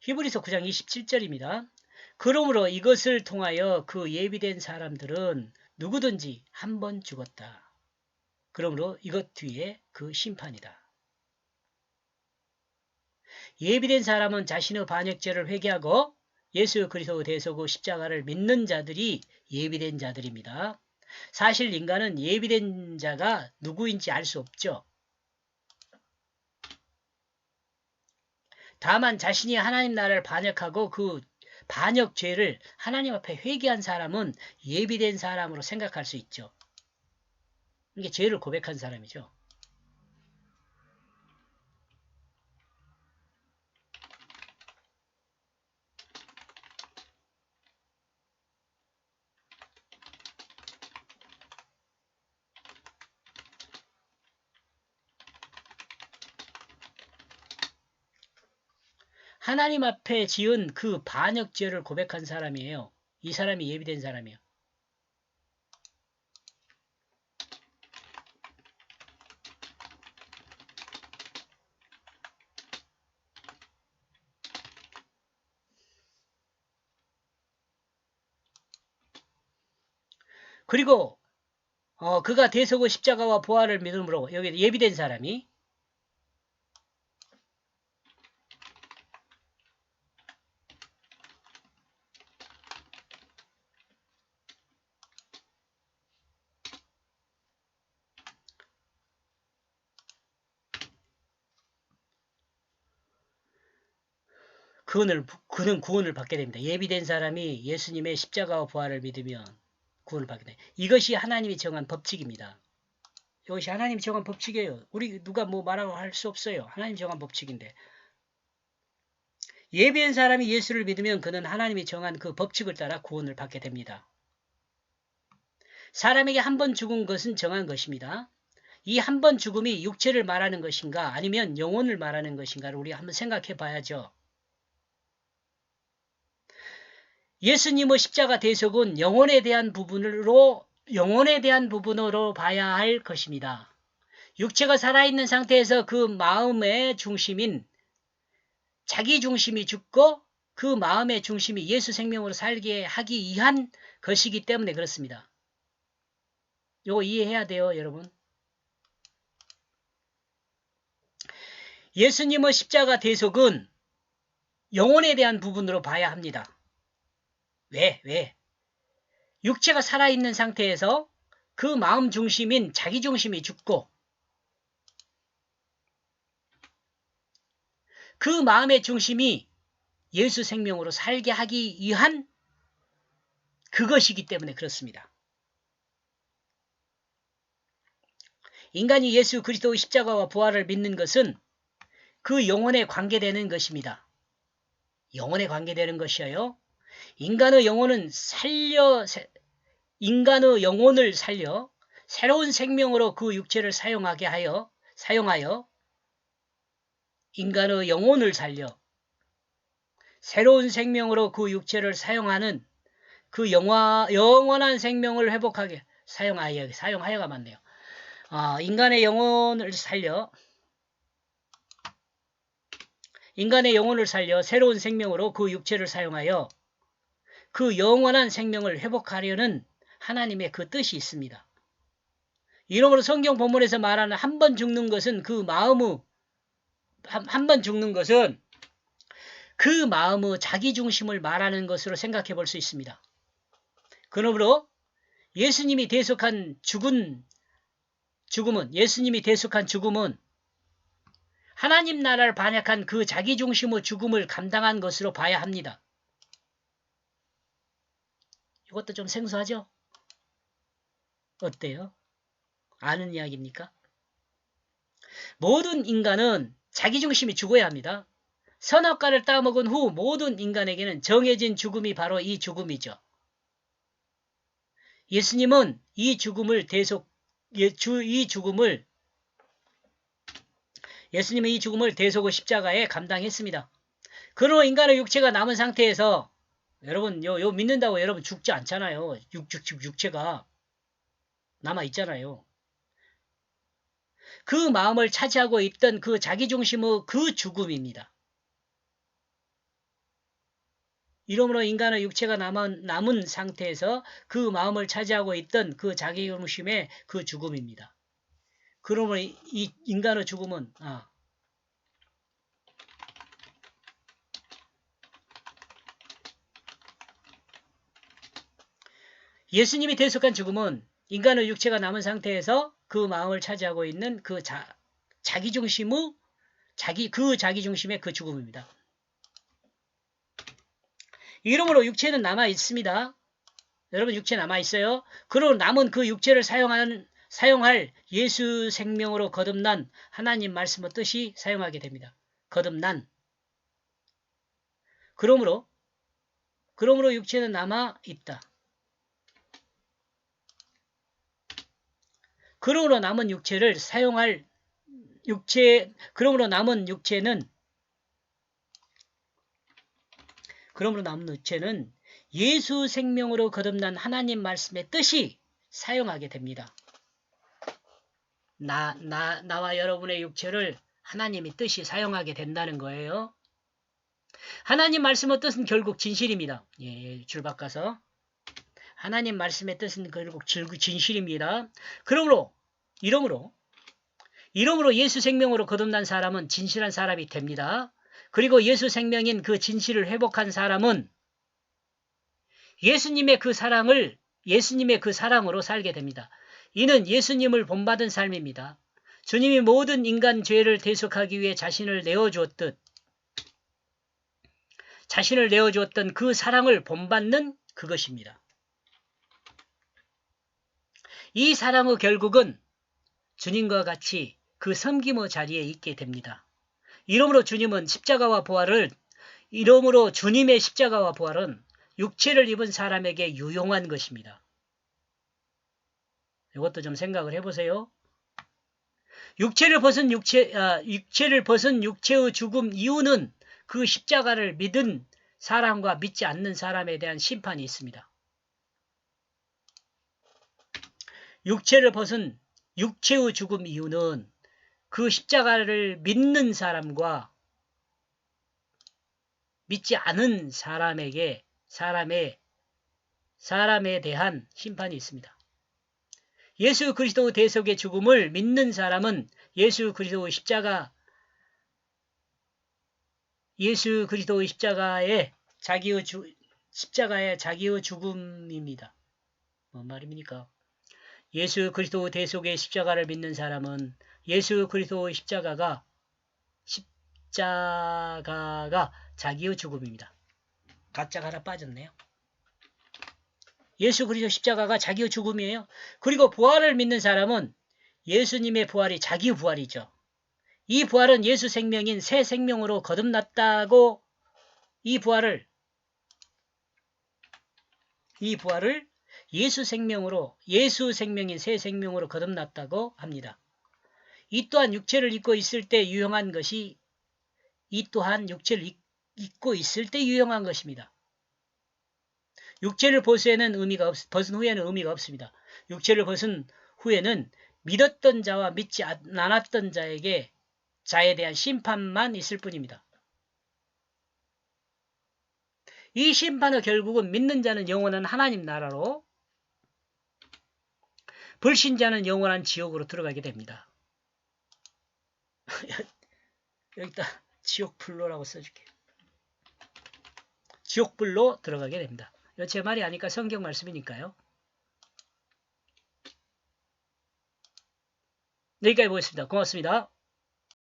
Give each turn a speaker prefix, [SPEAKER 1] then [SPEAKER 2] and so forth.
[SPEAKER 1] 히브리서 9장 27절입니다. 그러므로 이것을 통하여 그 예비된 사람들은 누구든지 한 번 죽었다. 그러므로 이것 뒤에 그 심판이다. 예비된 사람은 자신의 반역죄를 회개하고 예수 그리스도 대속의 십자가를 믿는 자들이 예비된 자들입니다. 사실 인간은 예비된 자가 누구인지 알 수 없죠. 다만 자신이 하나님 나라를 반역하고 그 반역 죄를 하나님 앞에 회개한 사람은 예비된 사람으로 생각할 수 있죠. 이게 죄를 고백한 사람이죠. 하나님 앞에 지은 그 반역죄를 고백한 사람이에요. 이 사람이 예비된 사람이에요. 그리고 어, 그가 대속의 십자가와 부활을 믿음으로 여기 예비된 사람이 그는, 그는 구원을 받게 됩니다. 예비된 사람이 예수님의 십자가와 부활을 믿으면 구원을 받게 됩니다. 이것이 하나님이 정한 법칙입니다. 이것이 하나님이 정한 법칙이에요. 우리 누가 뭐 말하고 할 수 없어요. 하나님 정한 법칙인데. 예비된 사람이 예수를 믿으면 그는 하나님이 정한 그 법칙을 따라 구원을 받게 됩니다. 사람에게 한 번 죽은 것은 정한 것입니다. 이 한 번 죽음이 육체를 말하는 것인가 아니면 영혼을 말하는 것인가를 우리 한번 생각해 봐야죠. 예수님의 십자가 대속은 영혼에 대한 부분으로 영혼에 대한 부분으로 봐야 할 것입니다. 육체가 살아있는 상태에서 그 마음의 중심인 자기 중심이 죽고 그 마음의 중심이 예수 생명으로 살게 하기 위한 것이기 때문에 그렇습니다. 요거 이해해야 돼요, 여러분. 예수님의 십자가 대속은 영혼에 대한 부분으로 봐야 합니다. 왜? 왜? 육체가 살아있는 상태에서 그 마음 중심인 자기 중심이 죽고 그 마음의 중심이 예수 생명으로 살게 하기 위한 그것이기 때문에 그렇습니다. 인간이 예수 그리스도의 십자가와 부활을 믿는 것은 그 영혼에 관계되는 것입니다. 영혼에 관계되는 것이에요. 인간의 영혼은 살려 인간의 영혼을 살려 새로운 생명으로 그 육체를 사용하게 하여 사용하여 인간의 영혼을 살려 새로운 생명으로 그 육체를 사용하는 그 영화, 영원한 생명을 회복하게 사용하여 사용하여가 맞네요. 아, 인간의 영혼을 살려 인간의 영혼을 살려 새로운 생명으로 그 육체를 사용하여 그 영원한 생명을 회복하려는 하나님의 그 뜻이 있습니다. 이러므로 성경 본문에서 말하는 한 번 죽는 것은 그 마음의 한 번 죽는 것은 그 마음의 자기 중심을 말하는 것으로 생각해 볼 수 있습니다. 그러므로 예수님이 대속한 죽은 죽음은 예수님이 대속한 죽음은 하나님 나라를 반역한 그 자기 중심의 죽음을 감당한 것으로 봐야 합니다. 이것도 좀 생소하죠? 어때요? 아는 이야기입니까? 모든 인간은 자기중심이 죽어야 합니다. 선악과를 따먹은 후 모든 인간에게는 정해진 죽음이 바로 이 죽음이죠. 예수님은 이 죽음을 대속, 예, 이 죽음을 예수님은 이 죽음을 대속의 십자가에 감당했습니다. 그러나 인간의 육체가 남은 상태에서 여러분 요, 요 믿는다고 여러분 죽지 않잖아요. 육, 육, 육, 육체가 남아 있잖아요. 그 마음을 차지하고 있던 그 자기중심의 그 죽음입니다. 이러므로 인간의 육체가 남은, 남은 상태에서 그 마음을 차지하고 있던 그 자기중심의 그 죽음입니다. 그러므로 이, 이 인간의 죽음은 아, 예수님이 대속한 죽음은 인간의 육체가 남은 상태에서 그 마음을 차지하고 있는 그 자, 자기 중심의 자기 그 자기 중심의 그 죽음입니다. 이러므로 육체는 남아 있습니다. 여러분 육체 남아 있어요. 그러고 남은 그 육체를 사용하는 사용할 예수 생명으로 거듭난 하나님 말씀의 뜻이 사용하게 됩니다. 거듭난. 그러므로 그러므로 육체는 남아 있다. 그러므로 남은 육체를 사용할 육체 그러므로 남은 육체는 그러므로 남은 육체는 예수 생명으로 거듭난 하나님 말씀의 뜻이 사용하게 됩니다. 나, 나, 나와 여러분의 육체를 하나님의 뜻이 사용하게 된다는 거예요. 하나님 말씀의 뜻은 결국 진실입니다. 예, 줄 바꿔서. 하나님 말씀의 뜻은 결국 진실입니다. 그러므로, 이러므로, 이러므로 예수 생명으로 거듭난 사람은 진실한 사람이 됩니다. 그리고 예수 생명인 그 진실을 회복한 사람은 예수님의 그 사랑을 예수님의 그 사랑으로 살게 됩니다. 이는 예수님을 본받은 삶입니다. 주님이 모든 인간 죄를 대속하기 위해 자신을 내어주었듯 자신을 내어주었던 그 사랑을 본받는 그것입니다. 이 사랑의 결국은 주님과 같이 그 섬김의 자리에 있게 됩니다. 이러므로 주님은 십자가와 부활을 이러므로 주님의 십자가와 부활은 육체를 입은 사람에게 유용한 것입니다. 이것도 좀 생각을 해보세요. 육체를 벗은 육체, 아, 육체를 벗은 육체의 죽음 이유는 그 십자가를 믿은 사람과 믿지 않는 사람에 대한 심판이 있습니다. 육체를 벗은 육체의 죽음 이유는 그 십자가를 믿는 사람과 믿지 않은 사람에게 사람의 사람에 대한 심판이 있습니다. 예수 그리스도 대속의 죽음을 믿는 사람은 예수 그리스도의 십자가 예수 그리스도의 십자가의 자기의 주, 십자가의 자기의 죽음입니다. 뭔 말입니까? 예수 그리스도 대속의 십자가를 믿는 사람은 예수 그리스도의 십자가가 십자가가 자기의 죽음입니다. 가짜가 하나 빠졌네요. 예수 그리스도 십자가가 자기의 죽음이에요. 그리고 부활을 믿는 사람은 예수님의 부활이 자기 부활이죠. 이 부활은 예수 생명인 새 생명으로 거듭났다고 이 부활을 이 부활을 예수 생명으로 예수 생명인 새 생명으로 거듭났다고 합니다. 이 또한 육체를 입고 있을 때 유용한 것이 이 또한 육체를 입고 있을 때 유용한 것입니다. 육체를 벗으에는 의미가 없, 벗은 후에는 의미가 없습니다. 육체를 벗은 후에는 믿었던 자와 믿지 않았던 자에게 자에 대한 심판만 있을 뿐입니다. 이 심판의 결국은 믿는 자는 영원한 하나님 나라로 불신자는 영원한 지옥으로 들어가게 됩니다. 여기다 지옥불로라고 써줄게. 지옥불로 들어가게 됩니다. 제 말이 아니까 성경 말씀이니까요. 여기까지 보겠습니다. 고맙습니다.